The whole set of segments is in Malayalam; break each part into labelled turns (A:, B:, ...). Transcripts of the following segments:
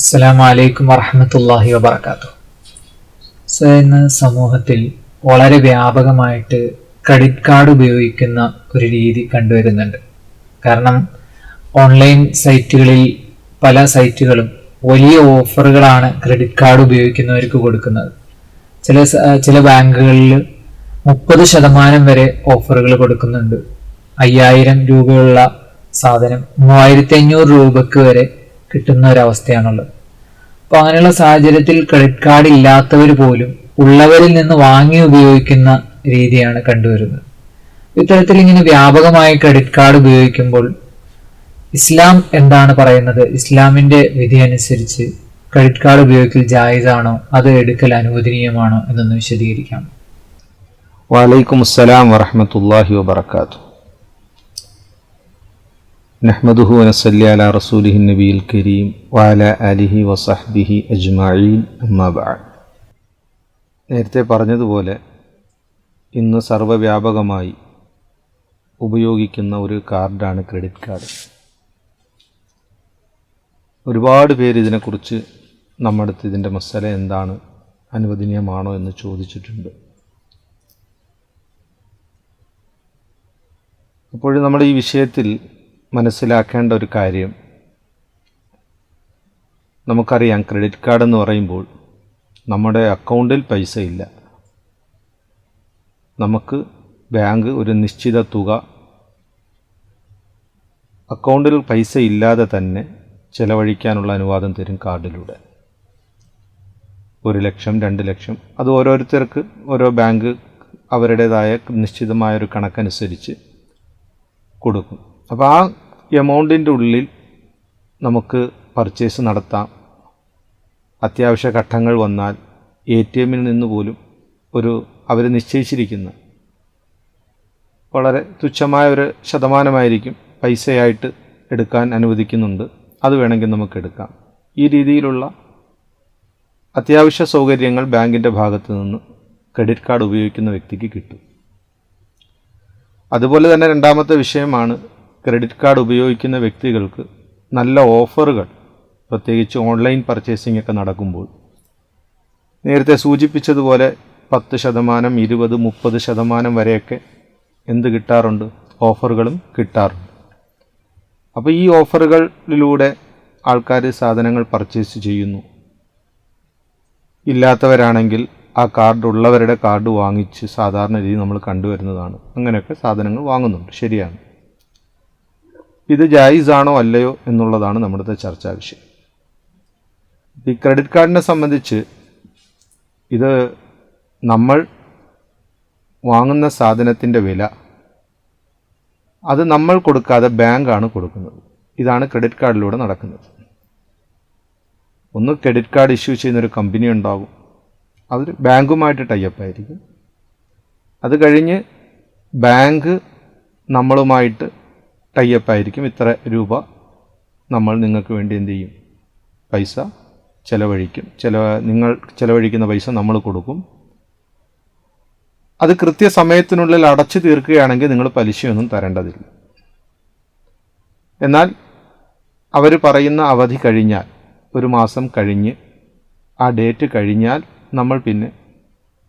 A: അസ്സലാമു അലൈക്കും വറഹമത്തല്ലാഹി വബർക്കാത്തു സർ ഇന്ന് സമൂഹത്തിൽ വളരെ വ്യാപകമായിട്ട് ക്രെഡിറ്റ് കാർഡ് ഉപയോഗിക്കുന്ന ഒരു രീതി കണ്ടുവരുന്നുണ്ട്. കാരണം ഓൺലൈൻ സൈറ്റുകളിൽ പല സൈറ്റുകളും വലിയ ഓഫറുകളാണ് ക്രെഡിറ്റ് കാർഡ് ഉപയോഗിക്കുന്നവർക്ക് കൊടുക്കുന്നത്. ചില ചില ബാങ്കുകളിൽ മുപ്പത് ശതമാനം വരെ ഓഫറുകൾ കൊടുക്കുന്നുണ്ട്. അയ്യായിരം രൂപയുള്ള സാധനം മൂവായിരത്തി അഞ്ഞൂറ് രൂപക്ക് വരെ കിട്ടുന്ന ഒരവസ്ഥയാണുള്ളത് അപ്പോൾ അങ്ങനെയുള്ള സാഹചര്യത്തിൽ ക്രെഡിറ്റ് കാർഡ് ഇല്ലാത്തവർ പോലും ഉള്ളവരിൽ നിന്ന് വാങ്ങി ഉപയോഗിക്കുന്ന രീതിയാണ് കണ്ടുവരുന്നത്. ഇത്തരത്തിൽ ഇങ്ങനെ വ്യാപകമായി ക്രെഡിറ്റ് കാർഡ് ഉപയോഗിക്കുമ്പോൾ ഇസ്ലാം എന്താണ് പറയുന്നത്? ഇസ്ലാമിന്റെ വിധി അനുസരിച്ച് ക്രെഡിറ്റ് കാർഡ് ഉപയോഗിക്കൽ ജായിസാണോ? അത് എടുക്കൽ അനുവദനീയമാണോ? എന്നൊന്ന് വിശദീകരിക്കാം.
B: വലൈക്കും അസ്സലാം വറഹമത്തല്ലാഹി വബർക്കാത്തു നഹ്മദുഹു അനസല്ലി അല റസൂലിഹി നബിയിൽ കരീം വാല അലിഹി വസഹ്ബിഹി അജ്മായി ബഅദ് നേരത്തെ പറഞ്ഞതുപോലെ ഇന്ന് സർവവ്യാപകമായി ഉപയോഗിക്കുന്ന ഒരു കാർഡാണ് ക്രെഡിറ്റ് കാർഡ്. ഒരുപാട് പേര് ഇതിനെക്കുറിച്ച് നമ്മുടെ അടുത്ത് ഇതിന്റെ മസാല എന്താണ് അനുവദനീയമാണോ എന്ന് ചോദിച്ചിട്ടുണ്ട്. അപ്പോഴും നമ്മുടെ ഈ വിഷയത്തിൽ മനസ്സിലാക്കേണ്ട ഒരു കാര്യം. നമുക്കറിയാം ക്രെഡിറ്റ് കാർഡ് എന്ന് പറയുമ്പോൾ നമ്മുടെ അക്കൗണ്ടിൽ പൈസ ഇല്ല. നമുക്ക് ബാങ്ക് ഒരു നിശ്ചിത തുക അക്കൗണ്ടിൽ പൈസ ഇല്ലാതെ തന്നെ ചിലവഴിക്കാനുള്ള അനുവാദം തരും കാർഡിലൂടെ. ഒരു ലക്ഷം രണ്ട് ലക്ഷം അത് ഓരോരുത്തർക്ക് ഓരോ ബാങ്ക് അവരുടേതായ നിശ്ചിതമായ ഒരു കണക്കനുസരിച്ച് കൊടുക്കും. അപ്പോൾ ആ എമൗണ്ടിന്റെ ഉള്ളിൽ നമുക്ക് പർച്ചേസ് നടത്താം. അത്യാവശ്യ ഘട്ടങ്ങൾ വന്നാൽ എ ടി എമ്മിൽ നിന്ന് പോലും ഒരു അവർ നിശ്ചയിച്ചിരിക്കുന്ന വളരെ തുച്ഛമായ ഒരു ശതമാനമായിരിക്കും പൈസയായിട്ട് എടുക്കാൻ അനുവദിക്കുന്നുണ്ട്. അത് വേണമെങ്കിൽ നമുക്ക് എടുക്കാം. ഈ രീതിയിലുള്ള അത്യാവശ്യ സൗകര്യങ്ങൾ ബാങ്കിന്റെ ഭാഗത്ത് നിന്ന് ക്രെഡിറ്റ് കാർഡ് ഉപയോഗിക്കുന്ന വ്യക്തിക്ക് കിട്ടും. അതുപോലെ തന്നെ രണ്ടാമത്തെ വിഷയമാണ് ക്രെഡിറ്റ് കാർഡ് ഉപയോഗിക്കുന്ന വ്യക്തികൾക്ക് നല്ല ഓഫറുകൾ പ്രത്യേകിച്ച് ഓൺലൈൻ പർച്ചേസിംഗ് ഒക്കെ നടക്കുമ്പോൾ നേരത്തെ സൂചിപ്പിച്ചതുപോലെ പത്ത് ശതമാനം ഇരുപത് മുപ്പത് ശതമാനം വരെയൊക്കെ എന്ത് കിട്ടാറുണ്ട്? ഓഫറുകളും കിട്ടാറുണ്ട്. അപ്പോൾ ഈ ഓഫറുകളിലൂടെ ആൾക്കാർ സാധനങ്ങൾ പർച്ചേസ് ചെയ്യുന്നു. ഇല്ലാത്തവരാണെങ്കിൽ ആ കാർഡ് ഉള്ളവരുടെ കാർഡ് വാങ്ങിച്ച് സാധാരണ രീതി നമ്മൾ കണ്ടുവരുന്നതാണ്. അങ്ങനെയൊക്കെ സാധനങ്ങൾ വാങ്ങുന്നുണ്ട്. ശരിയാണ്. ഇത് ജായിസാണോ അല്ലയോ എന്നുള്ളതാണ് നമ്മുടെ ചർച്ചാ വിഷയം. ഈ ക്രെഡിറ്റ് കാർഡിനെ സംബന്ധിച്ച് ഇത് നമ്മൾ വാങ്ങുന്ന സാധനത്തിന്റെ വില അത് നമ്മൾ കൊടുക്കാതെ ബാങ്കാണ് കൊടുക്കുന്നത്. ഇതാണ് ക്രെഡിറ്റ് കാർഡിലൂടെ നടക്കുന്നത്. ഒന്ന് ക്രെഡിറ്റ് കാർഡ് ഇഷ്യൂ ചെയ്യുന്നൊരു കമ്പനി ഉണ്ടാകും. അവർ ബാങ്കുമായിട്ട് ടൈപ്പ് ആയിരിക്കും. അത് കഴിഞ്ഞ് ബാങ്ക് നമ്മളുമായിട്ട് ടൈപ്പ് ആയിരിക്കും ഇത്ര രൂപ നമ്മൾ നിങ്ങൾക്ക് വേണ്ടി എന്ത് ചെയ്യും? പൈസ ചിലവഴിക്കും. ചില നിങ്ങൾ ചിലവഴിക്കുന്ന പൈസ നമ്മൾ കൊടുക്കും. അത് കൃത്യസമയത്തിനുള്ളിൽ അടച്ചു തീർക്കുകയാണെങ്കിൽ നിങ്ങൾ പലിശയൊന്നും തരേണ്ടതില്ല. എന്നാൽ അവർ പറയുന്ന അവധി കഴിഞ്ഞാൽ ഒരു മാസം കഴിഞ്ഞ് ആ ഡേറ്റ് കഴിഞ്ഞാൽ നമ്മൾ പിന്നെ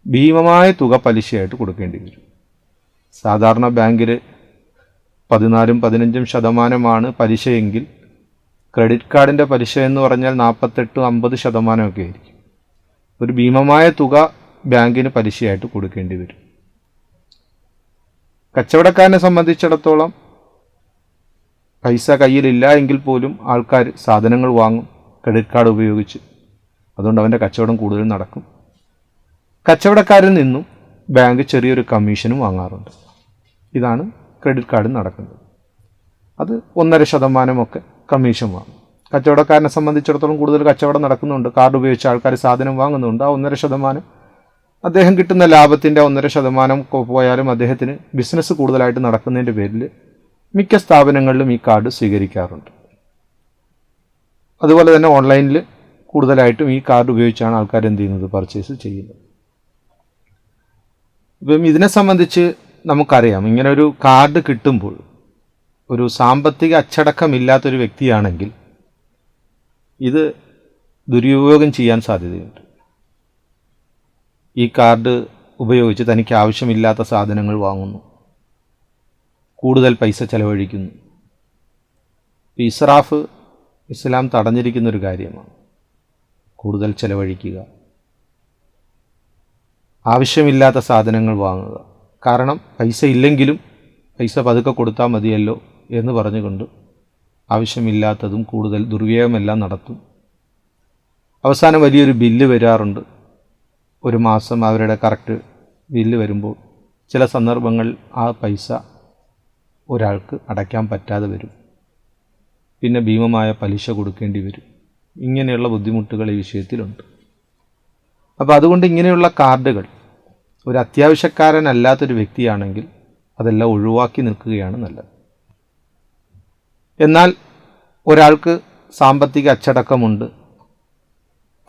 B: ഭീമമായ തുക പലിശയായിട്ട് കൊടുക്കേണ്ടി വരും. സാധാരണ ബാങ്കിൽ പതിനാലും പതിനഞ്ചും ശതമാനമാണ് പലിശയെങ്കിൽ ക്രെഡിറ്റ് കാർഡിന്റെ പലിശ എന്ന് പറഞ്ഞാൽ നാൽപ്പത്തെട്ടും അമ്പത് ശതമാനമൊക്കെ ആയിരിക്കും. ഒരു ഭീമമായ തുക ബാങ്കിന് പലിശയായിട്ട് കൊടുക്കേണ്ടി വരും. കച്ചവടക്കാരനെ സംബന്ധിച്ചിടത്തോളം പൈസ കയ്യിലില്ല എങ്കിൽ പോലും ആൾക്കാർ സാധനങ്ങൾ വാങ്ങും ക്രെഡിറ്റ് കാർഡ് ഉപയോഗിച്ച്. അതുകൊണ്ട് അവന്റെ കച്ചവടം കൂടുതൽ നടക്കും. കച്ചവടക്കാരിൽ നിന്നും ബാങ്ക് ചെറിയൊരു കമ്മീഷനും വാങ്ങാറുണ്ട്. ഇതാണ് ക്രെഡിറ്റ് കാർഡ് നടക്കുന്നത്. അത് ഒന്നര ശതമാനമൊക്കെ കമ്മീഷൻ വാങ്ങും. കച്ചവടക്കാരനെ സംബന്ധിച്ചിടത്തോളം കൂടുതൽ കച്ചവടം നടക്കുന്നുണ്ട്. കാർഡ് ഉപയോഗിച്ച് ആൾക്കാർ സാധനം വാങ്ങുന്നുണ്ട്. ആ ഒന്നര ശതമാനം അദ്ദേഹം കിട്ടുന്ന ലാഭത്തിന്റെ ഒന്നര ശതമാനം പോയാലും അദ്ദേഹത്തിന് ബിസിനസ് കൂടുതലായിട്ട് നടക്കുന്നതിന്റെ പേരിൽ മിക്ക സ്ഥാപനങ്ങളിലും ഈ കാർഡ് സ്വീകരിക്കാറുണ്ട്. അതുപോലെ തന്നെ ഓൺലൈനിൽ കൂടുതലായിട്ടും ഈ കാർഡ് ഉപയോഗിച്ചാണ് ആൾക്കാർ എന്ത് ചെയ്യുന്നത്? പർച്ചേസ് ചെയ്യുന്നത്. ഇപ്പം ഇതിനെ സംബന്ധിച്ച് നമുക്കറിയാം. ഇങ്ങനെ ഒരു കാർഡ് കിട്ടുമ്പോൾ ഒരു സാമ്പത്തിക അച്ചടക്കമില്ലാത്തൊരു വ്യക്തിയാണെങ്കിൽ ഇത് ദുരുപയോഗം ചെയ്യാൻ സാധ്യതയുണ്ട്. ഈ കാർഡ് ഉപയോഗിച്ച് തനിക്ക് ആവശ്യമില്ലാത്ത സാധനങ്ങൾ വാങ്ങുന്നു. കൂടുതൽ പൈസ ചെലവഴിക്കുന്നു. ഇസ്രാഫ് ഇസ്ലാം തടഞ്ഞിരിക്കുന്നൊരു കാര്യമാണ്. കൂടുതൽ ചെലവഴിക്കുക. ആവശ്യമില്ലാത്ത സാധനങ്ങൾ വാങ്ങുക. കാരണം പൈസ ഇല്ലെങ്കിലും പൈസ പതുക്കെ കൊടുത്താൽ മതിയല്ലോ എന്ന് പറഞ്ഞുകൊണ്ട് ആവശ്യമില്ലാത്തതും കൂടുതൽ ദുർവ്യയമെല്ലാം നടത്തും. അവസാനം വലിയൊരു ബില്ല് വരാറുണ്ട്. ഒരു മാസം അവരുടെ കറക്റ്റ് ബില്ല് വരുമ്പോൾ ചില സന്ദർഭങ്ങൾ ആ പൈസ ഒരാൾക്ക് അടയ്ക്കാൻ പറ്റാതെ വരും. പിന്നെ ഭീമമായ പലിശ കൊടുക്കേണ്ടി വരും. ഇങ്ങനെയുള്ള ബുദ്ധിമുട്ടുകൾ ഈ വിഷയത്തിലുണ്ട്. അപ്പോൾ അതുകൊണ്ട് ഇങ്ങനെയുള്ള കാർഡുകൾ ഒരു അത്യാവശ്യക്കാരനല്ലാത്തൊരു വ്യക്തിയാണെങ്കിൽ അതെല്ലാം ഒഴിവാക്കി നിൽക്കുകയാണ് നല്ലത്. എന്നാൽ ഒരാൾക്ക് സാമ്പത്തിക അച്ചടക്കമുണ്ട്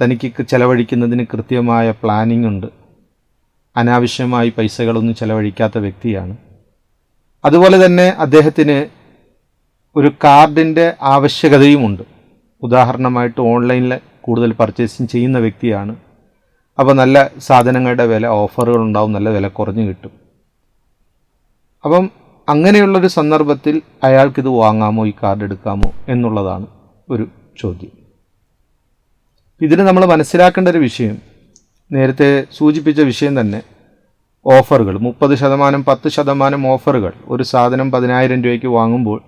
B: തനിക്ക് ചെലവഴിക്കുന്നതിന് കൃത്യമായ പ്ലാനിംഗ് ഉണ്ട് അനാവശ്യമായി പൈസകളൊന്നും ചെലവഴിക്കാത്ത വ്യക്തിയാണ്. അതുപോലെ തന്നെ അദ്ദേഹത്തിന് ഒരു കാർഡിന്റെ ആവശ്യകതയുമുണ്ട്. ഉദാഹരണമായിട്ട് ഓൺലൈനിൽ കൂടുതൽ പർച്ചേസിങ് ചെയ്യുന്ന വ്യക്തിയാണ് അപ്പോൾ നല്ല സാധനങ്ങളുടെ വില ഓഫറുകൾ ഉണ്ടാവും നല്ല വില കുറഞ്ഞു കിട്ടും. അപ്പം അങ്ങനെയുള്ളൊരു സന്ദർഭത്തിൽ അയാൾക്കിത് വാങ്ങാമോ ഈ കാർഡ് എടുക്കാമോ എന്നുള്ളതാണ് ഒരു ചോദ്യം. ഇതിന് നമ്മൾ മനസ്സിലാക്കേണ്ട ഒരു വിഷയം നേരത്തെ സൂചിപ്പിച്ച വിഷയം തന്നെ ഓഫറുകൾ. മുപ്പത് ശതമാനം പത്ത് ശതമാനം ഓഫറുകൾ. ഒരു സാധനം പതിനായിരം രൂപയ്ക്ക് വാങ്ങുമ്പോൾ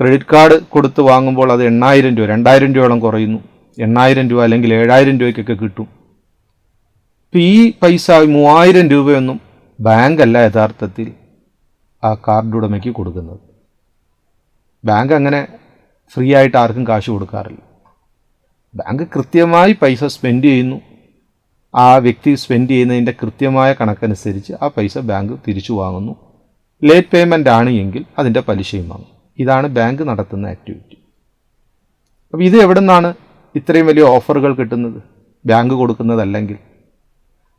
B: ക്രെഡിറ്റ് കാർഡ് കൊടുത്ത് വാങ്ങുമ്പോൾ അത് എണ്ണായിരം രൂപ രണ്ടായിരം രൂപയോളം കുറയുന്നു. എണ്ണായിരം രൂപ അല്ലെങ്കിൽ ഏഴായിരം രൂപയ്ക്കൊക്കെ കിട്ടും. ഈ പൈസ മൂവായിരം രൂപയൊന്നും ബാങ്കല്ല യഥാർത്ഥത്തിൽ ആ കാർഡ് ഉടമയ്ക്ക് കൊടുക്കുന്നത്. ബാങ്ക് അങ്ങനെ ഫ്രീ ആയിട്ട് ആർക്കും കാശ് കൊടുക്കാറില്ല. ബാങ്ക് കൃത്യമായി പൈസ സ്പെൻഡ് ചെയ്യുന്നു. ആ വ്യക്തി സ്പെൻഡ് ചെയ്യുന്നതിന്റെ കൃത്യമായ കണക്കനുസരിച്ച് ആ പൈസ ബാങ്ക് തിരിച്ചു വാങ്ങുന്നു. ലേറ്റ് പേയ്മെന്റ് ആണ് എങ്കിൽ അതിന്റെ പലിശയും വാങ്ങും ഇതാണ് ബാങ്ക് നടത്തുന്ന ആക്ടിവിറ്റി. അപ്പോൾ ഇത് എവിടെ നിന്നാണ് ഇത്രയും വലിയ ഓഫറുകൾ കിട്ടുന്നത്? ബാങ്ക് കൊടുക്കുന്നതല്ലെങ്കിൽ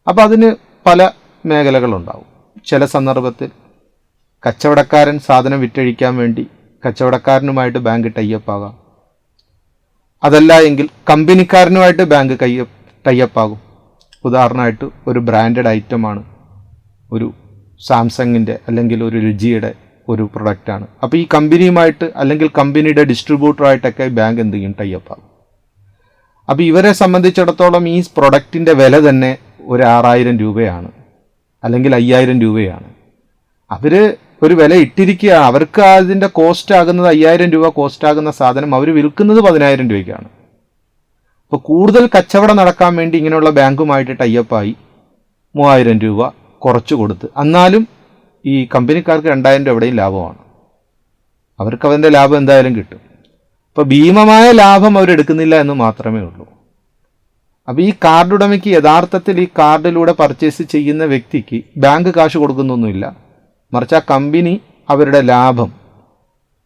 B: അപ്പോൾ അതിന് പല മേഖലകളുണ്ടാവും. ചില സന്ദർഭത്തിൽ കച്ചവടക്കാരൻ സാധനം വിറ്റഴിക്കാൻ വേണ്ടി കച്ചവടക്കാരനുമായിട്ട് ബാങ്ക് ടൈപ്പ് ആകാം. അതല്ല എങ്കിൽ കമ്പനിക്കാരനുമായിട്ട് ബാങ്ക് കൈ ടൈപ്പ് ആകും. ഉദാഹരണമായിട്ട് ഒരു ബ്രാൻഡഡ് ഐറ്റമാണ് ഒരു സാംസങ്ങിന്റെ അല്ലെങ്കിൽ ഒരു രുചിയുടെ ഒരു പ്രൊഡക്റ്റാണ് അപ്പോൾ ഈ കമ്പനിയുമായിട്ട് അല്ലെങ്കിൽ കമ്പനിയുടെ ഡിസ്ട്രിബ്യൂട്ടറായിട്ടൊക്കെ ബാങ്ക് എന്ത് ചെയ്യും? ടൈപ്പ് ആകും. അപ്പോൾ ഇവരെ സംബന്ധിച്ചിടത്തോളം ഈ പ്രൊഡക്റ്റിന്റെ വില തന്നെ ഒരു ആറായിരം രൂപയാണ്. അല്ലെങ്കിൽ അയ്യായിരം രൂപയാണ്. അവർ ഒരു വില ഇട്ടിരിക്കുക അവർക്ക് അതിന്റെ കോസ്റ്റ് ആകുന്നത് അയ്യായിരം രൂപ കോസ്റ്റ് ആകുന്ന സാധനം അവർ വിൽക്കുന്നത് പതിനായിരം രൂപയ്ക്കാണ്. അപ്പോൾ കൂടുതൽ കച്ചവടം നടക്കാൻ വേണ്ടി ഇങ്ങനെയുള്ള ബാങ്കുമായിട്ട് ടൈപ്പായി മൂവായിരം രൂപ കുറച്ച് കൊടുത്ത്. എന്നാലും ഈ കമ്പനിക്കാർക്ക് രണ്ടായിരം രൂപ എവിടെയും ലാഭമാണ്. അവർക്ക് അവന്റെ ലാഭം എന്തായാലും കിട്ടും. അപ്പോൾ ഭീമമായ ലാഭം അവരെടുക്കുന്നില്ല എന്ന് മാത്രമേ ഉള്ളൂ. അപ്പോൾ ഈ കാർഡ് ഉടമയ്ക്ക് യഥാർത്ഥത്തിൽ ഈ കാർഡിലൂടെ പർച്ചേസ് ചെയ്യുന്ന വ്യക്തിക്ക് ബാങ്ക് കാശ് കൊടുക്കുന്നൊന്നുമില്ല. മറിച്ച് ആ കമ്പനി അവരുടെ ലാഭം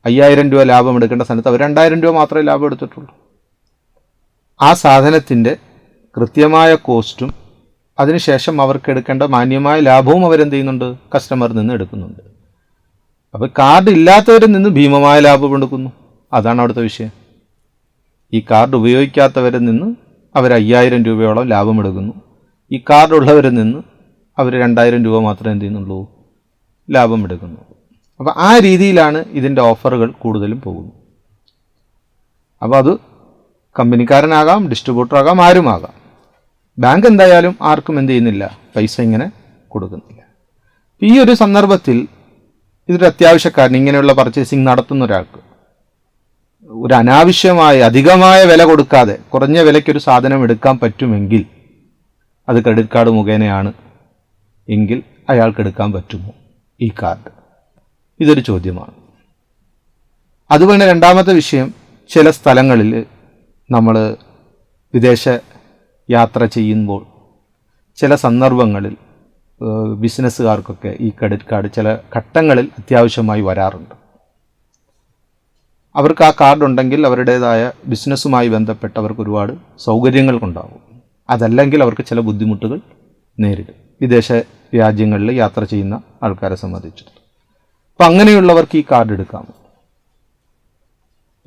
B: അയ്യായിരം രൂപ ലാഭം എടുക്കേണ്ട സ്ഥലത്ത് അവർ രണ്ടായിരം രൂപ മാത്രമേ ലാഭം എടുത്തിട്ടുള്ളൂ. ആ സാധനത്തിന്റെ കൃത്യമായ കോസ്റ്റും അതിനുശേഷം അവർക്ക് എടുക്കേണ്ട മാന്യമായ ലാഭവും അവരെന്ത് ചെയ്യുന്നുണ്ട്? കസ്റ്റമറിൽ നിന്ന് എടുക്കുന്നുണ്ട്. അപ്പോൾ കാർഡ് ഇല്ലാത്തവരിൽ നിന്ന് ഭീമമായ ലാഭം എടുക്കുന്നു. അതാണ് അവിടുത്തെ വിഷയം. ഈ കാർഡ് ഉപയോഗിക്കാത്തവരിൽ നിന്ന് അവർ അയ്യായിരം രൂപയോളം ലാഭമെടുക്കുന്നു ഈ കാർഡുള്ളവരിൽ നിന്ന് അവർ രണ്ടായിരം രൂപ മാത്രമേ എന്ത് ചെയ്യുന്നുള്ളൂ? ലാഭമെടുക്കുന്നു അപ്പോൾ ആ രീതിയിലാണ് ഇതിന്റെ ഓഫറുകൾ കൂടുതലും പോകുന്നത്. അപ്പോൾ അത് കമ്പനിക്കാരനാകാം ഡിസ്ട്രിബ്യൂട്ടറാകാം ആരുമാകാം ബാങ്ക് എന്തായാലും ആർക്കും എന്ത് ചെയ്യുന്നില്ല. പൈസ ഇങ്ങനെ കൊടുക്കുന്നില്ല. ഈ ഒരു സന്ദർഭത്തിൽ ഇതൊരു അത്യാവശ്യക്കാരൻ ഇങ്ങനെയുള്ള പർച്ചേസിങ് നടത്തുന്ന ഒരാൾക്ക് ഒരു അനാവശ്യമായ അധികമായ വില കൊടുക്കാതെ കുറഞ്ഞ വിലയ്ക്കൊരു സാധനം എടുക്കാൻ പറ്റുമെങ്കിൽ അത് ക്രെഡിറ്റ് കാർഡ് മുഖേനയാണ് എങ്കിൽ അയാൾക്ക് എടുക്കാൻ പറ്റുമോ ഈ കാർഡ് ഇതൊരു ചോദ്യമാണ്. അതുപോലെ രണ്ടാമത്തെ വിഷയം ചില സ്ഥലങ്ങളിൽ നമ്മൾ വിദേശ യാത്ര ചെയ്യുമ്പോൾ ചില സന്ദർഭങ്ങളിൽ ബിസിനസ്സുകാർക്കൊക്കെ ഈ ക്രെഡിറ്റ് കാർഡ് ചില ഘട്ടങ്ങളിൽ അത്യാവശ്യമായി വരാറുണ്ട്. അവർക്ക് ആ കാർഡ് ഉണ്ടെങ്കിൽ അവരുടേതായ ബിസിനസ്സുമായി ബന്ധപ്പെട്ട് അവർക്ക് ഒരുപാട് സൗകര്യങ്ങൾക്കുണ്ടാവും. അതല്ലെങ്കിൽ അവർക്ക് ചില ബുദ്ധിമുട്ടുകൾ നേരിടും. വിദേശ രാജ്യങ്ങളിൽ യാത്ര ചെയ്യുന്ന ആൾക്കാരെ സംബന്ധിച്ചിടത്തോളം. അപ്പം അങ്ങനെയുള്ളവർക്ക് ഈ കാർഡ് എടുക്കാം.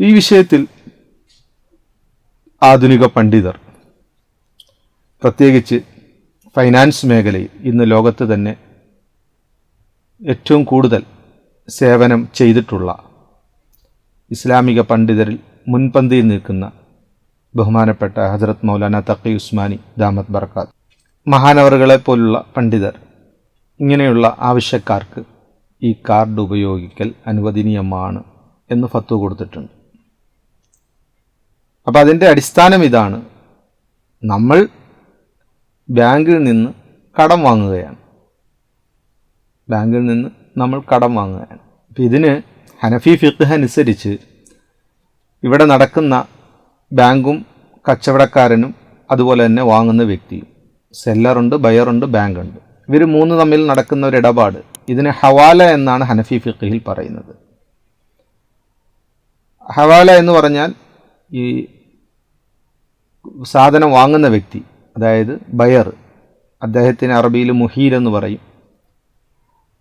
B: ഈ വിഷയത്തിൽ ആധുനിക പണ്ഡിതർ പ്രത്യേകിച്ച് ഫൈനാൻസ് മേഖലയിൽ ഇന്ന് ലോകത്ത് തന്നെ ഏറ്റവും കൂടുതൽ സേവനം ചെയ്തിട്ടുള്ള ഇസ്ലാമിക പണ്ഡിതരിൽ മുൻപന്തിയിൽ നിൽക്കുന്ന ബഹുമാനപ്പെട്ട ഹജറത് മൗലാന തക്കി ഉസ്മാനി ദാമത് ബർക്കാത്ത്. മഹാനവറുകളെ പോലുള്ള പണ്ഡിതർ ഇങ്ങനെയുള്ള ആവശ്യക്കാർക്ക് ഈ കാർഡ് ഉപയോഗിക്കൽ അനുവദനീയമാണ് എന്ന് ഫത്വ കൊടുത്തിട്ടുണ്ട്. അപ്പോൾ അതിന്റെ അടിസ്ഥാനം ഇതാണ്. നമ്മൾ ബാങ്കിൽ നിന്ന് കടം വാങ്ങുകയാണ്. ബാങ്കിൽ നിന്ന് നമ്മൾ കടം വാങ്ങുകയാണ്. അപ്പം ഇതിന് ഹനഫി ഫിഖ് അനുസരിച്ച് ഇവിടെ നടക്കുന്ന ബാങ്കും കച്ചവടക്കാരനും അതുപോലെ തന്നെ വാങ്ങുന്ന വ്യക്തിയും. സെല്ലറുണ്ട് ബയറുണ്ട് ബാങ്കുണ്ട്. ഇവർ മൂന്ന് തമ്മിൽ നടക്കുന്ന ഒരു ഇടപാട്. ഇതിന് ഹവാല എന്നാണ് ഹനഫി ഫിഖിൽ പറയുന്നത്. ഹവാല എന്ന് പറഞ്ഞാൽ ഈ സാധനം വാങ്ങുന്ന വ്യക്തി അതായത് ബയർ. അദ്ദേഹത്തിന് അറബിയിൽ മുഹീൽ എന്ന് പറയും.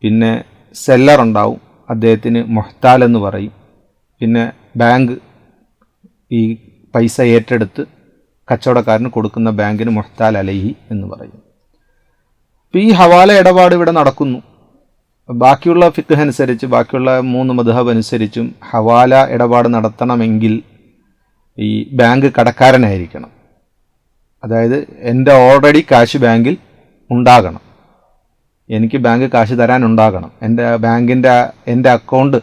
B: പിന്നെ സെല്ലർ ഉണ്ടാവും. അദ്ദേഹത്തിന് മൊഹ്താൽ എന്ന് പറയും. പിന്നെ ബാങ്ക് ഈ പൈസ ഏറ്റെടുത്ത് കച്ചവടക്കാരന് കൊടുക്കുന്ന ബാങ്കിന് മൊഹ്താൽ അലഹി എന്ന് പറയും. അപ്പോൾ ഈ ഹവാല ഇടപാട് ഇവിടെ നടക്കുന്നു. ബാക്കിയുള്ള ഫിഖ് അനുസരിച്ച് ബാക്കിയുള്ള മൂന്ന് മധുഹബ് അനുസരിച്ചും ഹവാല ഇടപാട് നടത്തണമെങ്കിൽ ഈ ബാങ്ക് കടക്കാരനായിരിക്കണം. അതായത് എന്റെ ഓൾറെഡി കാശ് ബാങ്കിൽ ഉണ്ടാകണം. എനിക്ക് ബാങ്ക് കാശ് തരാനുണ്ടാകണം. എന്റെ ബാങ്കിന്റെ എന്റെ അക്കൗണ്ട്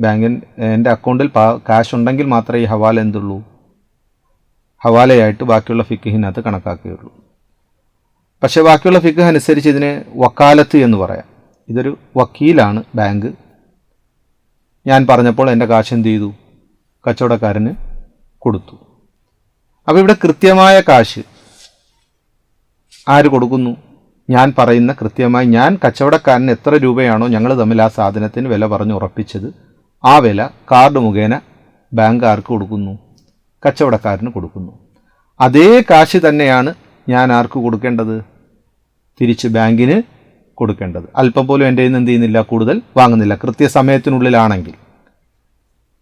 B: ബാങ്കിൻ എന്റെ അക്കൗണ്ടിൽ കാശ് ഉണ്ടെങ്കിൽ മാത്രമേ ഈ ഹവാല എന്തുള്ളൂ? ഹവാലയായിട്ട് ബാക്കിയുള്ള ഫിക്കിഹിനകത്ത് കണക്കാക്കുകയുള്ളൂ. പക്ഷേ ബാക്കിയുള്ള ഫിഖ് അനുസരിച്ച് ഇതിന് വക്കാലത്ത് എന്ന് പറയാം. ഇതൊരു വക്കീലാണ് ബാങ്ക്. ഞാൻ പറഞ്ഞപ്പോൾ എന്റെ കാശ് എന്ത് ചെയ്തു? കച്ചവടക്കാരന് കൊടുത്തു. അപ്പോൾ ഇവിടെ കൃത്യമായ കാശ് ആര് കൊടുക്കുന്നു? ഞാൻ പറയുന്ന കൃത്യമായി ഞാൻ കച്ചവടക്കാരന് എത്ര രൂപയാണോ ഞങ്ങൾ തമ്മിൽ ആ സാധനത്തിന് വില പറഞ്ഞ് ഉറപ്പിച്ചത് ആ വില കാർഡ് മുഖേന ബാങ്ക് ആർക്ക് കൊടുക്കുന്നു കച്ചവടക്കാരന് കൊടുക്കുന്നു. അതേ കാശ് തന്നെയാണ് ഞാൻ ആർക്ക് കൊടുക്കേണ്ടത്? തിരിച്ച് ബാങ്കിന് കൊടുക്കേണ്ടത്. അല്പം പോലും എന്റെ നിന്ന് എന്ത് ചെയ്യുന്നില്ല കൂടുതൽ വാങ്ങുന്നില്ല. കൃത്യസമയത്തിനുള്ളിലാണെങ്കിൽ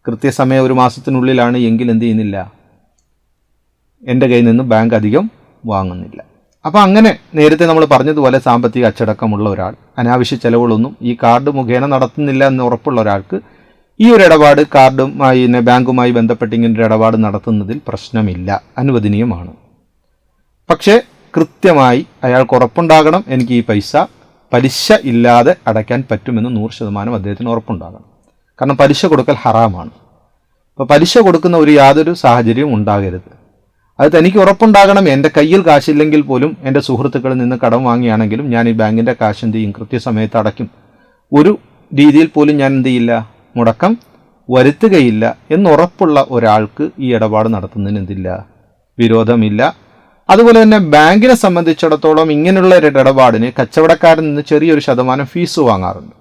B: കൃത്യസമയം ഒരു മാസത്തിനുള്ളിലാണ് എങ്കിൽ എന്ത് ചെയ്യുന്നില്ല? എന്റെ കയ്യിൽ നിന്ന് ബാങ്ക് അധികം വാങ്ങുന്നില്ല. അപ്പോൾ അങ്ങനെ നേരത്തെ നമ്മൾ പറഞ്ഞതുപോലെ സാമ്പത്തിക അച്ചടക്കമുള്ള ഒരാൾ അനാവശ്യ ചെലവുകളൊന്നും ഈ കാർഡ് മുഖേന നടത്തുന്നില്ല എന്ന് ഉറപ്പുള്ള ഒരാൾക്ക് ഈ ഒരു ഇടപാട് കാർഡുമായി പിന്നെ ബാങ്കുമായി ബന്ധപ്പെട്ട് ഇങ്ങനെ ഒരു ഇടപാട് നടത്തുന്നതിൽ പ്രശ്നമില്ല അനുവദനീയമാണ്. പക്ഷേ കൃത്യമായി അയാൾക്ക് ഉറപ്പുണ്ടാകണം എനിക്ക് ഈ പൈസ പലിശ ഇല്ലാതെ അടയ്ക്കാൻ പറ്റുമെന്ന് നൂറ് ശതമാനം അദ്ദേഹത്തിന് ഉറപ്പുണ്ടാകണം. കാരണം പലിശ കൊടുക്കൽ ഹറാമാണ്. അപ്പോൾ പലിശ കൊടുക്കുന്ന ഒരു യാതൊരു സാഹചര്യവും ഉണ്ടാകരുത്. അത് തനിക്ക് ഉറപ്പുണ്ടാകണം. എന്റെ കയ്യിൽ കാശില്ലെങ്കിൽ പോലും എന്റെ സുഹൃത്തുക്കളിൽ നിന്ന് കടം വാങ്ങിയാണെങ്കിലും ഞാൻ ഈ ബാങ്കിന്റെ കാശ് എന്ത് ചെയ്യും? കൃത്യസമയത്ത് അടയ്ക്കും. ഒരു രീതിയിൽ പോലും ഞാൻ എന്ത് ചെയ്യില്ല? മുടക്കം വരുത്തുകയില്ല എന്നുറപ്പുള്ള ഒരാൾക്ക് ഈ ഇടപാട് നടത്തുന്നതിന് എന്തില്ല? വിരോധമില്ല. അതുപോലെ തന്നെ ബാങ്കിനെ സംബന്ധിച്ചിടത്തോളം ഇങ്ങനെയുള്ള ഒരു ഇടപാടിന് കച്ചവടക്കാരിൽ നിന്ന് ചെറിയൊരു ശതമാനം ഫീസ് വാങ്ങാറുണ്ട്.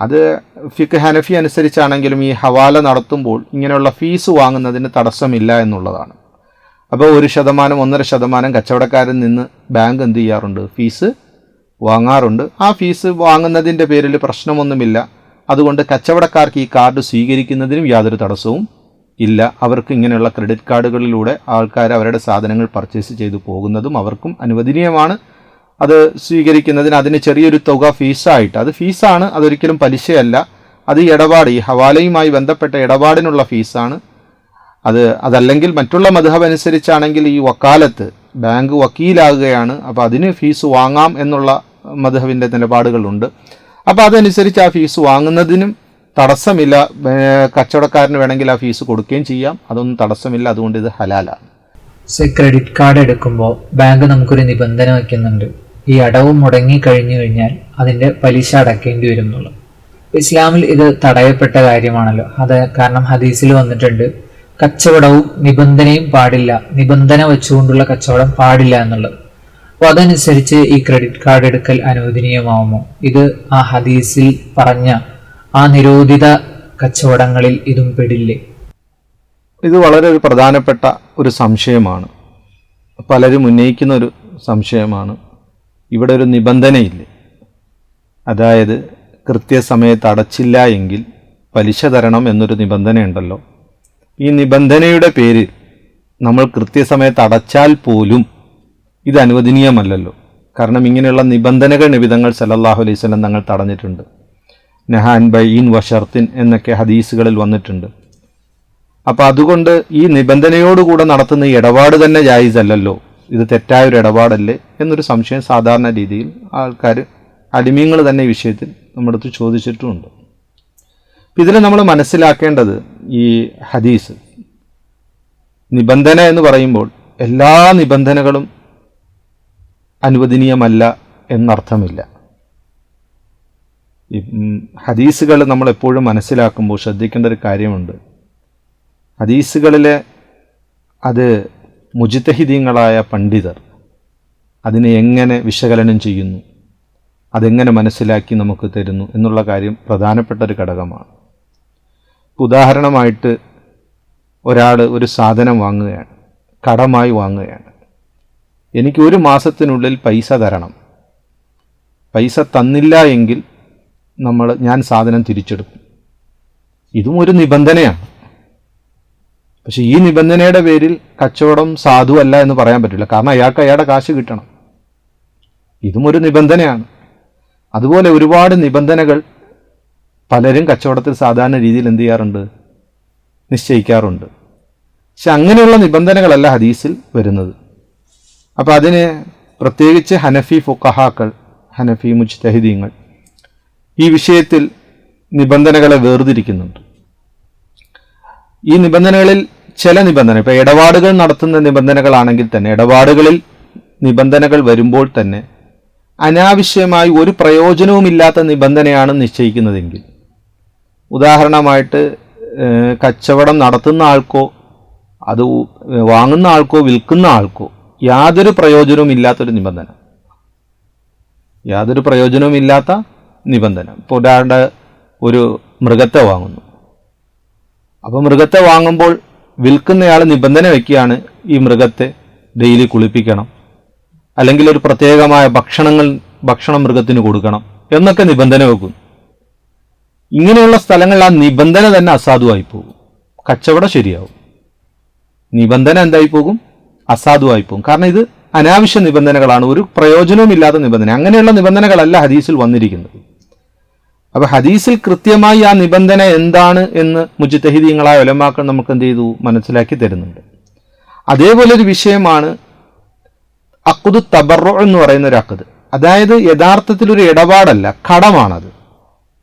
B: അത് ഫിഖ് ഹനഫി അനുസരിച്ചാണെങ്കിലും ഈ ഹവാല നടത്തുമ്പോൾ ഇങ്ങനെയുള്ള ഫീസ് വാങ്ങുന്നതിന് തടസ്സമില്ല എന്നുള്ളതാണ്. അപ്പോൾ ഒരു ശതമാനം ഒന്നര ശതമാനം കച്ചവടക്കാരിൽ നിന്ന് ബാങ്ക് എന്ത് ചെയ്യാറുണ്ട്? ഫീസ് വാങ്ങാറുണ്ട്. ആ ഫീസ് വാങ്ങുന്നതിന്റെ പേരിൽ പ്രശ്നമൊന്നുമില്ല. അതുകൊണ്ട് കച്ചവടക്കാർക്ക് ഈ കാർഡ് സ്വീകരിക്കുന്നതിനും യാതൊരു തടസ്സവും ഇല്ല. അവർക്ക് ഇങ്ങനെയുള്ള ക്രെഡിറ്റ് കാർഡുകളിലൂടെ ആൾക്കാർ അവരുടെ സാധനങ്ങൾ പർച്ചേസ് ചെയ്തു പോകുന്നതും അവർക്കും അനുവദനീയമാണ്. അത് സ്വീകരിക്കുന്നതിന് അതിന് ചെറിയൊരു തുക ഫീസായിട്ട് അത് ഫീസാണ് അതൊരിക്കലും പലിശയല്ല. അത് ഈ ഇടപാട് ഈ ഹവാലയുമായി ബന്ധപ്പെട്ട ഇടപാടിനുള്ള ഫീസാണ്. അത് അതല്ലെങ്കിൽ മറ്റുള്ള മധുഹബ് അനുസരിച്ചാണെങ്കിൽ ഈ വക്കാലത്ത് ബാങ്ക് വക്കീലാകുകയാണ്. അപ്പോൾ അതിന് ഫീസ് വാങ്ങാം എന്നുള്ള മധുഹബിന്റെ നിലപാടുകളുണ്ട്. അപ്പോൾ അതനുസരിച്ച് ആ ഫീസ് വാങ്ങുന്നതിനും തടസ്സമില്ല. കച്ചവടക്കാരന് വേണമെങ്കിൽ ആ ഫീസ് കൊടുക്കുകയും ചെയ്യാം. അതൊന്നും തടസ്സമില്ല. അതുകൊണ്ട് ഇത് ഹലാലാണ്.
A: ക്രെഡിറ്റ് കാർഡ് എടുക്കുമ്പോൾ ബാങ്ക് നമുക്കൊരു നിബന്ധന വയ്ക്കുന്നുണ്ട്. ഈ അടവ് മുടങ്ങി കഴിഞ്ഞു കഴിഞ്ഞാൽ അതിന്റെ പലിശ അടക്കേണ്ടി വരും എന്നുള്ളത് ഇസ്ലാമിൽ ഇത് തടയപ്പെട്ട കാര്യമാണല്ലോ. അത് കാരണം ഹദീസിൽ വന്നിട്ടുണ്ട് കച്ചവടവും നിബന്ധനയും പാടില്ല. നിബന്ധന വെച്ചുകൊണ്ടുള്ള കച്ചവടം പാടില്ല എന്നുള്ളത്. അപ്പോൾ അതനുസരിച്ച് ഈ ക്രെഡിറ്റ് കാർഡ് എടുക്കൽ അനുവദനീയമാവുമോ? ഇത് ആ ഹദീസിൽ പറഞ്ഞ ആ നിരോധിത കച്ചവടങ്ങളിൽ ഇതും പെടില്ലേ?
B: ഇത് വളരെ ഒരു പ്രധാനപ്പെട്ട ഒരു സംശയമാണ്. പലരും ഉന്നയിക്കുന്ന ഒരു സംശയമാണ്. ഇവിടെ ഒരു നിബന്ധനയില്ലേ? അതായത് കൃത്യസമയത്ത് അടച്ചില്ല എങ്കിൽ പലിശ തരണം എന്നൊരു നിബന്ധനയുണ്ടല്ലോ. ഈ നിബന്ധനയുടെ പേര് നമ്മൾ കൃത്യസമയത്ത് അടച്ചാൽ പോലും ഇത് അനുവദനീയമല്ലല്ലോ. കാരണം ഇങ്ങനെയുള്ള നിബന്ധനകൾ നിബിധങ്ങൾ സല്ലല്ലാഹു അലൈഹി സ്വലം തങ്ങൾ തടഞ്ഞിട്ടുണ്ട്. നഹാൻ ബൈൻ വഷർത്തിൻ എന്നൊക്കെ ഹദീസുകളിൽ വന്നിട്ടുണ്ട്. അപ്പോൾ അതുകൊണ്ട് ഈ നിബന്ധനയോടുകൂടെ നടത്തുന്ന ഇടപാട് തന്നെ ജായിസ് അല്ലല്ലോ ഇത് തെറ്റായ ഒരു ഇടപാടല്ലേ എന്നൊരു സംശയം സാധാരണ രീതിയിൽ ആൾക്കാർ അടിമീങ്ങൾ തന്നെ ഈ വിഷയത്തിൽ നമ്മുടെ അടുത്ത് ചോദിച്ചിട്ടുമുണ്ട്. ഇതിൽ നമ്മൾ മനസ്സിലാക്കേണ്ടത് ഈ ഹദീസ്. നിബന്ധന എന്ന് പറയുമ്പോൾ എല്ലാ നിബന്ധനകളും അനുവദനീയമല്ല എന്നർത്ഥമില്ല. ഹദീസുകൾ നമ്മൾ എപ്പോഴും മനസ്സിലാക്കുമ്പോൾ ശ്രദ്ധിക്കേണ്ട ഒരു കാര്യമുണ്ട്. ഹദീസുകളിലെ അത് മുജിത്തഹിദീങ്ങളായ പണ്ഡിതർ അതിനെ എങ്ങനെ വിശകലനം ചെയ്യുന്നു അതെങ്ങനെ മനസ്സിലാക്കി നമുക്ക് തരുന്നു എന്നുള്ള കാര്യം പ്രധാനപ്പെട്ട ഒരു ഘടകമാണ്. ഉദാഹരണമായിട്ട് ഒരാൾ ഒരു സാധനം വാങ്ങുകയാണ് കടമായി വാങ്ങുകയാണ്. എനിക്ക് ഒരു മാസത്തിനുള്ളിൽ പൈസ തരണം. പൈസ തന്നില്ല എങ്കിൽ നമ്മൾ ഞാൻ സാധനം തിരിച്ചെടുക്കും. ഇതും ഒരു നിബന്ധനയാണ്. പക്ഷേ ഈ നിബന്ധനയുടെ പേരിൽ കച്ചവടം സാധുവല്ല എന്ന് പറയാൻ പറ്റില്ല. കാരണം അയാൾക്ക് അയാളുടെ കാശ് കിട്ടണം. ഇതും ഒരു നിബന്ധനയാണ്. അതുപോലെ ഒരുപാട് നിബന്ധനകൾ പലരും കച്ചവടത്തിൽ സാധാരണ രീതിയിൽ എന്ത് ചെയ്യാറുണ്ട്? നിശ്ചയിക്കാറുണ്ട്. പക്ഷെ അങ്ങനെയുള്ള നിബന്ധനകളല്ല ഹദീസിൽ വരുന്നത്. അപ്പോൾ അതിന് പ്രത്യേകിച്ച് ഹനഫി ഫുക്കഹാക്കൾ ഹനഫി മുജ്തഹിദീങ്ങൾ ഈ വിഷയത്തിൽ നിബന്ധനകളെ വേർതിരിക്കുന്നുണ്ട്. ഈ നിബന്ധനകളിൽ ചില നിബന്ധന ഇപ്പോൾ ഇടപാടുകൾ നടത്തുന്ന നിബന്ധനകളാണെങ്കിൽ തന്നെ ഇടപാടുകളിൽ നിബന്ധനകൾ വരുമ്പോൾ തന്നെ അനാവശ്യമായി ഒരു പ്രയോജനവുമില്ലാത്ത നിബന്ധനയാണ് നിശ്ചയിക്കുന്നതെങ്കിൽ ഉദാഹരണമായിട്ട് കച്ചവടം നടത്തുന്ന ആൾക്കോ അത് വാങ്ങുന്ന ആൾക്കോ വിൽക്കുന്ന ആൾക്കോ യാതൊരു പ്രയോജനവും ഇല്ലാത്തൊരു നിബന്ധന. യാതൊരു പ്രയോജനവും ഇല്ലാത്ത നിബന്ധന. ഇപ്പോൾ ഒരാളുടെ ഒരു മൃഗത്തെ വാങ്ങുന്നു. അപ്പോൾ മൃഗത്തെ വാങ്ങുമ്പോൾ വിൽക്കുന്നയാൾ നിബന്ധന വയ്ക്കുകയാണ് ഈ മൃഗത്തെ ഡെയിലി കുളിപ്പിക്കണം അല്ലെങ്കിൽ ഒരു പ്രത്യേകമായ ഭക്ഷണങ്ങൾ ഭക്ഷണം മൃഗത്തിന് കൊടുക്കണം എന്നൊക്കെ നിബന്ധന വെക്കുന്നു. ഇങ്ങനെയുള്ള സ്ഥലങ്ങളിൽ ആ നിബന്ധന തന്നെ അസാധുവായി പോകും. കച്ചവടം ശരിയാവും. നിബന്ധന എന്തായി പോകും അസാധുവായി പോകും. കാരണം ഇത് അനാവശ്യ നിബന്ധനകളാണ്. ഒരു പ്രയോജനവുമില്ലാത്ത നിബന്ധന. അങ്ങനെയുള്ള നിബന്ധനകളല്ല ഹദീസിൽ വന്നിരിക്കുന്നത്. അപ്പൊ ഹദീസിൽ കൃത്യമായി ആ നിബന്ധന എന്താണ് എന്ന് മുജിത്തഹിദീങ്ങളായ ഒലമാക്കൾ നമുക്ക് എന്ത് ചെയ്തു മനസ്സിലാക്കി തരുന്നുണ്ട്. അതേപോലെ ഒരു വിഷയമാണ് അക്കുദ് തബറോ എന്ന് പറയുന്ന ഒരു അക്കുദ് അതായത് യഥാർത്ഥത്തിൽ ഒരു ഇടപാടല്ല കടമാണത്.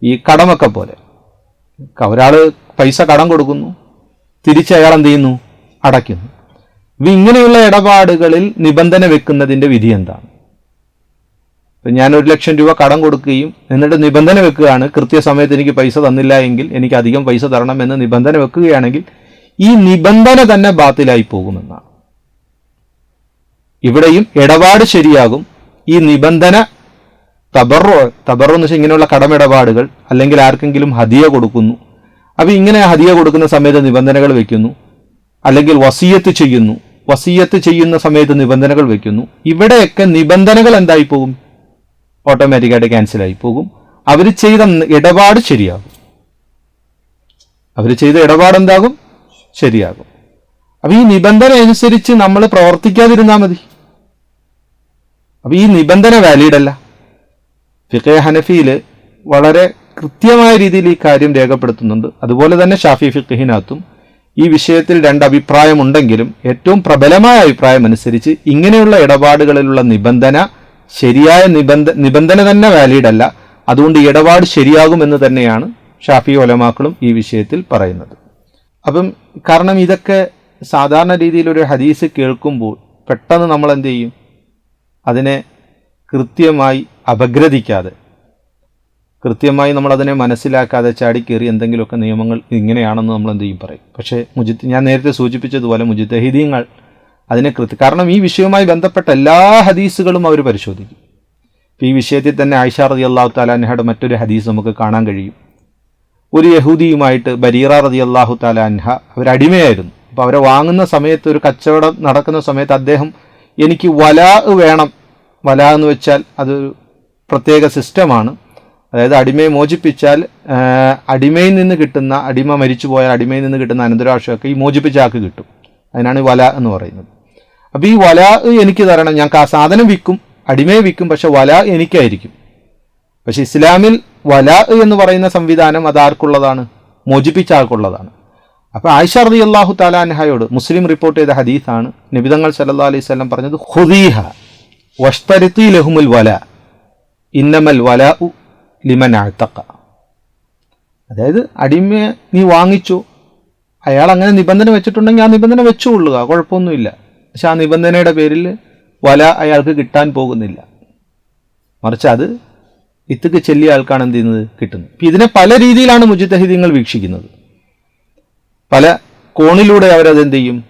B: ഈ കടമൊക്കെ പോലെ. ഒരാൾ പൈസ കടം കൊടുക്കുന്നു തിരിച്ചയാൾ എന്ത് ചെയ്യുന്നു? അടയ്ക്കുന്നു. അപ്പം ഇങ്ങനെയുള്ള ഇടപാടുകളിൽ നിബന്ധന വെക്കുന്നതിന്റെ വിധി എന്താണ്? ഇപ്പം ഞാൻ ഒരു ലക്ഷം രൂപ കടം കൊടുക്കുകയും എന്നിട്ട് നിബന്ധന വെക്കുകയാണ് കൃത്യസമയത്ത് എനിക്ക് പൈസ തന്നില്ല എങ്കിൽ എനിക്ക് അധികം പൈസ തരണം എന്ന് നിബന്ധന വെക്കുകയാണെങ്കിൽ ഈ നിബന്ധന തന്നെ ബാത്തിലായി പോകുമെന്നാണ്. ഇവിടെയും ഇടപാട് ശരിയാകും ഈ നിബന്ധന തബറോ തബറോ എന്ന് വെച്ചാൽ ഇങ്ങനെയുള്ള കടമിടപാടുകൾ അല്ലെങ്കിൽ ആർക്കെങ്കിലും ഹദിയ കൊടുക്കുന്നു. അപ്പോൾ ഇങ്ങനെ ഹദിയ കൊടുക്കുന്ന സമയത്ത് നിബന്ധനകൾ വയ്ക്കുന്നു അല്ലെങ്കിൽ വസീയത്ത് ചെയ്യുന്നു. വസീയത്ത് ചെയ്യുന്ന സമയത്ത് നിബന്ധനകൾ വയ്ക്കുന്നു ഇവിടെയൊക്കെ നിബന്ധനകൾ എന്തായി പോകും ഓട്ടോമാറ്റിക്കായിട്ട് ക്യാൻസലായി പോകും അവർ ചെയ്ത ഇടപാട് ശരിയാകും. അവർ ചെയ്ത ഇടപാട് എന്താകും? ശരിയാകും. അപ്പം ഈ നിബന്ധന അനുസരിച്ച് നമ്മൾ പ്രവർത്തിക്കാതിരുന്നാൽ മതി. അപ്പം ഈ നിബന്ധന വാലിഡ് അല്ല. ഫിഖെ ഹനഫിയിൽ വളരെ കൃത്യമായ രീതിയിൽ ഈ കാര്യം രേഖപ്പെടുത്തുന്നുണ്ട്. അതുപോലെ തന്നെ ഷാഫി ഫിഖിനകത്തും ഈ വിഷയത്തിൽ രണ്ട് അഭിപ്രായമുണ്ടെങ്കിലും ഏറ്റവും പ്രബലമായ അഭിപ്രായം അനുസരിച്ച് ഇങ്ങനെയുള്ള ഇടപാടുകളിലുള്ള നിബന്ധന ശരിയായ നിബന്ധ നിബന്ധന തന്നെ വാലിഡ് അല്ല. അതുകൊണ്ട് ഇടപാട് ശരിയാകുമെന്ന് തന്നെയാണ് ഷാഫി ഒലമാക്കളും ഈ വിഷയത്തിൽ പറയുന്നത്. അപ്പം കാരണം ഇതൊക്കെ സാധാരണ രീതിയിൽ ഒരു ഹദീസ് കേൾക്കുമ്പോൾ പെട്ടെന്ന് നമ്മൾ എന്ത് ചെയ്യും? അതിനെ കൃത്യമായി അപഗ്രഥിക്കാതെ. കൃത്യമായി നമ്മൾ അതിനെ മനസ്സിലാക്കാതെ ചാടിക്കേറി എന്തെങ്കിലുമൊക്കെ നിയമങ്ങൾ ഇങ്ങനെയാണെന്ന് നമ്മൾ എന്ത് ചെയ്യും പറയും. പക്ഷേ മുജിത്ത് ഞാൻ നേരത്തെ സൂചിപ്പിച്ചതുപോലെ മുജിത്തഹിദീങ്ങൾ അതിനെ കൃത്യ കാരണം ഈ വിഷയവുമായി ബന്ധപ്പെട്ട എല്ലാ ഹദീസുകളും അവർ പരിശോധിക്കും. ഈ വിഷയത്തിൽ തന്നെ ആയിഷ റതി അള്ളാഹു താലാൻഹയുടെ മറ്റൊരു ഹദീസ് നമുക്ക് കാണാൻ കഴിയും. ഒരു യഹൂദിയുമായിട്ട് ബരീറ റതി അള്ളാഹു താലാൻഹ അവരടിമയായിരുന്നു അപ്പോൾ അവരെ വാങ്ങുന്ന സമയത്ത് ഒരു കച്ചവടം നടക്കുന്ന സമയത്ത് അദ്ദേഹം എനിക്ക് വലാ വേണം. വല എന്ന് വെച്ചാൽ അതൊരു പ്രത്യേക സിസ്റ്റമാണ്. അതായത് അടിമയെ മോചിപ്പിച്ചാൽ അടിമയിൽ നിന്ന് കിട്ടുന്ന അടിമ മരിച്ചു പോയാൽ അടിമയിൽ നിന്ന് കിട്ടുന്ന അനന്തരാവകാശമൊക്കെ ഈ മോചിപ്പിച്ച ആൾക്ക് കിട്ടും. അതിനാണ് വല എന്ന് പറയുന്നത്. അപ്പോൾ ഈ വല എനിക്ക് തരണം ഞാൻ സാധനം വിൽക്കും അടിമയെ വിൽക്കും പക്ഷെ വല എനിക്കായിരിക്കും. പക്ഷെ ഇസ്ലാമിൽ വല എന്ന് പറയുന്ന സംവിധാനം അത് ആർക്കുള്ളതാണ്? മോചിപ്പിച്ച ആൾക്കുള്ളതാണ്. അപ്പോൾ ആയിഷ റതി അള്ളാഹു താലാൻഹായോട് മുസ്ലിം റിപ്പോർട്ട് ചെയ്ത ഹദീസാണ് നബിതങ്ങൾ സല്ലാ അലൈഹി സ്വലം പറഞ്ഞത് ഹുദീഹ വഷ്തരുത്തി ലഹുമുൽ വല. ഇന്നമൽ വല ഉ ലിമൻ അഴ്ത്തക്ക അതായത് അടിമയെ നീ വാങ്ങിച്ചു. അയാൾ അങ്ങനെ നിബന്ധന വെച്ചിട്ടുണ്ടെങ്കിൽ ആ നിബന്ധന വെച്ചുകൊള്ളുക കുഴപ്പമൊന്നുമില്ല. പക്ഷെ ആ നിബന്ധനയുടെ പേരിൽ വല അയാൾക്ക് കിട്ടാൻ പോകുന്നില്ല. മറിച്ച് അത് ഇത്തുക്ക് ചെല്ലിയ ആൾക്കാണ് എന്ത് ചെയ്യുന്നത്? കിട്ടുന്നത്. ഇപ്പം ഇതിനെ പല രീതിയിലാണ് മുജിത്തഹിദ്യങ്ങൾ വീക്ഷിക്കുന്നത്. പല കോണിലൂടെ അവരത് എന്ത് ചെയ്യും?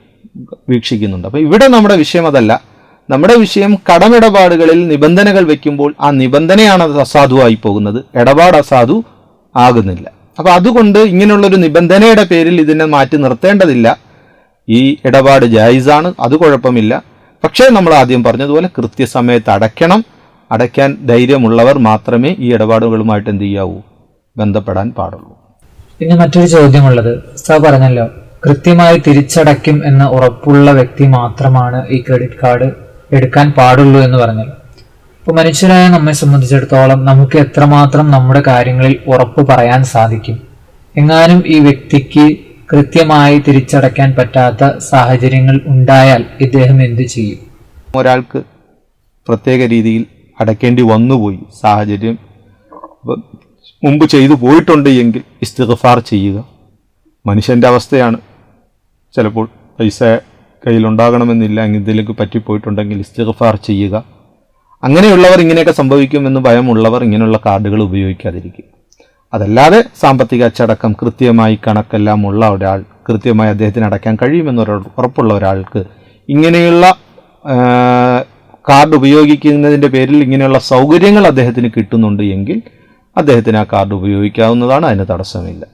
B: വീക്ഷിക്കുന്നുണ്ട്. അപ്പം ഇവിടെ നമ്മുടെ വിഷയം അതല്ല. നമ്മുടെ വിഷയം കടമിടപാടുകളിൽ നിബന്ധനകൾ വെക്കുമ്പോൾ ആ നിബന്ധനയാണ് അത് അസാധുവായി പോകുന്നത്. ഇടപാട് അസാധു ആകുന്നില്ല. അപ്പോൾ അതുകൊണ്ട് ഇങ്ങനെയുള്ളൊരു നിബന്ധനയുടെ പേരിൽ ഇതിനെ മാറ്റി നിർത്തേണ്ടതില്ല. ഈ ഇടപാട് ജായിസാണ് അത് കുഴപ്പമില്ല. പക്ഷേ നമ്മൾ ആദ്യം പറഞ്ഞതുപോലെ കൃത്യസമയത്ത് അടയ്ക്കണം. അടയ്ക്കാൻ ധൈര്യമുള്ളവർ മാത്രമേ ഈ ഇടപാടുകളുമായിട്ട് എന്ത് ചെയ്യാവൂ? ബന്ധപ്പെടാൻ പാടുള്ളൂ.
A: പിന്നെ മറ്റൊരു ചോദ്യമുള്ളത്. സാർ പറഞ്ഞല്ലോ കൃത്യമായി തിരിച്ചടയ്ക്കും എന്ന ഉറപ്പുള്ള വ്യക്തി മാത്രമാണ് ഈ ക്രെഡിറ്റ് കാർഡ് എടുക്കാൻ പാടുള്ളൂ എന്ന് പറഞ്ഞല്ലോ അപ്പൊ മനുഷ്യരായ നമ്മെ സംബന്ധിച്ചിടത്തോളം നമുക്ക് എത്രമാത്രം നമ്മുടെ കാര്യങ്ങളിൽ ഉറപ്പ് പറയാൻ സാധിക്കും. എങ്ങാനും ഈ വ്യക്തിക്ക് കൃത്യമായി തിരിച്ചടയ്ക്കാൻ പറ്റാത്ത സാഹചര്യങ്ങൾ ഉണ്ടായാൽ ഇദ്ദേഹം എന്തു ചെയ്യും?
B: ഒരാൾക്ക് പ്രത്യേക രീതിയിൽ അടയ്ക്കേണ്ടി വന്നുപോയി സാഹചര്യം. മുമ്പ് ചെയ്തു പോയിട്ടുണ്ട് എങ്കിൽ ഇസ്തിഗ്ഫാർ ചെയ്യുക. മനുഷ്യന്റെ അവസ്ഥയാണ് ചിലപ്പോൾ പൈസ കയ്യിലുണ്ടാകണമെന്നില്ല ഇതിലേക്ക് പറ്റിപ്പോയിട്ടുണ്ടെങ്കിൽ ഇസ്തിഗ്ഫാർ ചെയ്യുക. അങ്ങനെയുള്ളവർ ഇങ്ങനെയൊക്കെ സംഭവിക്കുമെന്ന് ഭയമുള്ളവർ ഇങ്ങനെയുള്ള കാർഡുകൾ ഉപയോഗിക്കാതിരിക്കും അതല്ലാതെ സാമ്പത്തിക അച്ചടക്കം കൃത്യമായി കണക്കെല്ലാം ഉള്ള ഒരാൾ കൃത്യമായി അദ്ദേഹത്തിന് അടയ്ക്കാൻ കഴിയുമെന്നൊരു ഉറപ്പുള്ള ഒരാൾക്ക് ഇങ്ങനെയുള്ള കാർഡ് ഉപയോഗിക്കുന്നതിന്റെ പേരിൽ ഇങ്ങനെയുള്ള സൗകര്യങ്ങൾ അദ്ദേഹത്തിന് കിട്ടുന്നുണ്ട് എങ്കിൽ അദ്ദേഹത്തിന് ആ കാർഡ് ഉപയോഗിക്കാവുന്നതാണ് അതിന് തടസ്സമില്ല.